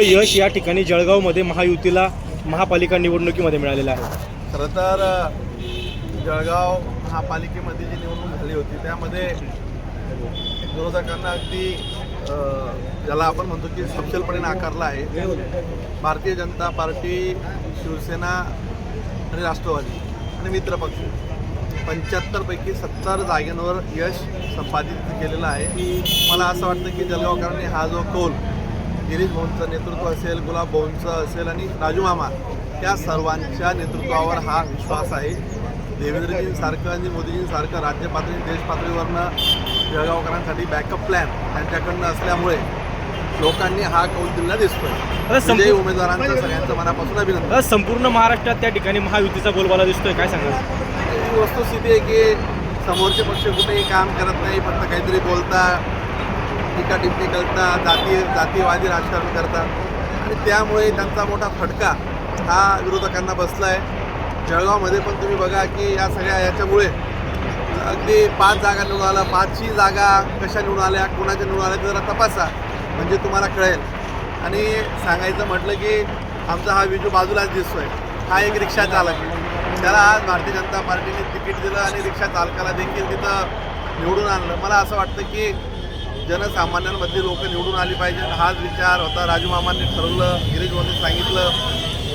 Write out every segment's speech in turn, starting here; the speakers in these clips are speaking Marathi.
यश या ठिकाणी जळगावमध्ये महायुतीला महापालिका निवडणुकीमध्ये मिळालेलं आहे. खरं तर जळगाव महापालिकेमध्ये जी निवडणूक झाली होती त्यामध्ये विरोधकांना अगदी ज्याला आपण म्हणतो की सपशेलपणे नाकारला आहे. भारतीय जनता पार्टी शिवसेना आणि राष्ट्रवादी आणि मित्रपक्ष पंच्याहत्तरपैकी सत्तर जागेंवर यश संपादित केलेलं आहे. मला असं वाटतं की जळगावकरांनी हा जो कौल गिरीश भाऊंचं नेतृत्व असेल गुलाब भाऊंचं असेल आणि राजू मामा या सर्वांच्या नेतृत्वावर हा विश्वास आहे. देवेंद्रजींसारखं आणि मोदीजींसारखं राज्य पातळी देश पातळीवरनं जळगावकरांसाठी बॅकअप प्लॅन त्यांच्याकडनं असल्यामुळे लोकांनी हा कौल दिलेला दिसतोय. उमेदवारांचं सगळ्यांचं मनापासून अभिनंदन. संपूर्ण महाराष्ट्रात त्या ठिकाणी महायुतीचा बोलबाला दिसतोय काय सांगाल? ही वस्तुस्थिती आहे की समोरचे पक्ष कुठेही काम करत नाही फक्त काहीतरी बोलता टीका टिप्पणी करतात जाती जातीवादी राजकारण करतात आणि त्यामुळे त्यांचा मोठा फटका हा विरोधकांना बसला आहे जळगावमध्ये पण तुम्ही बघा की या सगळ्या याच्यामुळे अगदी पाच जागा निवडून आल्या. पाचही जागा कशा निवडून आल्या कोणाच्या निवडून आल्या ते जरा तपासा. म्हणजे तुम्हाला कळेल. आणि सांगायचं म्हटलं की आमचा हा विजू बाजूलाच दिसतोय. हा एक रिक्षा चालक त्याला आज भारतीय जनता पार्टीने तिकीट दिलं आणि रिक्षा चालकाला देखील तिथं निवडून आणलं. मला असं वाटतं की जनसामान्यांमधली लोक निवडून आली पाहिजे हाच विचार होता. राजू मामांनी ठरवलं गिरीश भाऊंनी सांगितलं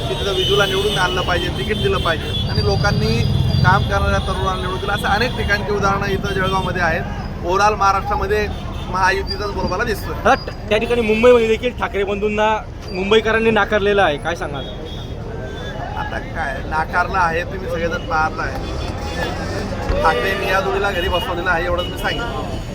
की तिथं विजूला निवडून आणलं पाहिजे तिकीट दिलं पाहिजे. आणि लोकांनी काम करणाऱ्या तरुणांना निवडून दिलं. असं अनेक ठिकाणची उदाहरणं इथं जळगावमध्ये आहेत. ओव्हरऑल महाराष्ट्रामध्ये महायुतीचाच बोलबाला ट- त्या ठिकाणी मुंबईमध्ये देखील ठाकरे बंधूंना मुंबईकरांनी नाकारलेलं आहे. काय सांगाल? आता काय नाकारला आहे तुम्ही सगळेजण पाहत आहे ठाकरेंनी या जोडीला घरी बसवलेला आहे एवढंच मी सांगितलं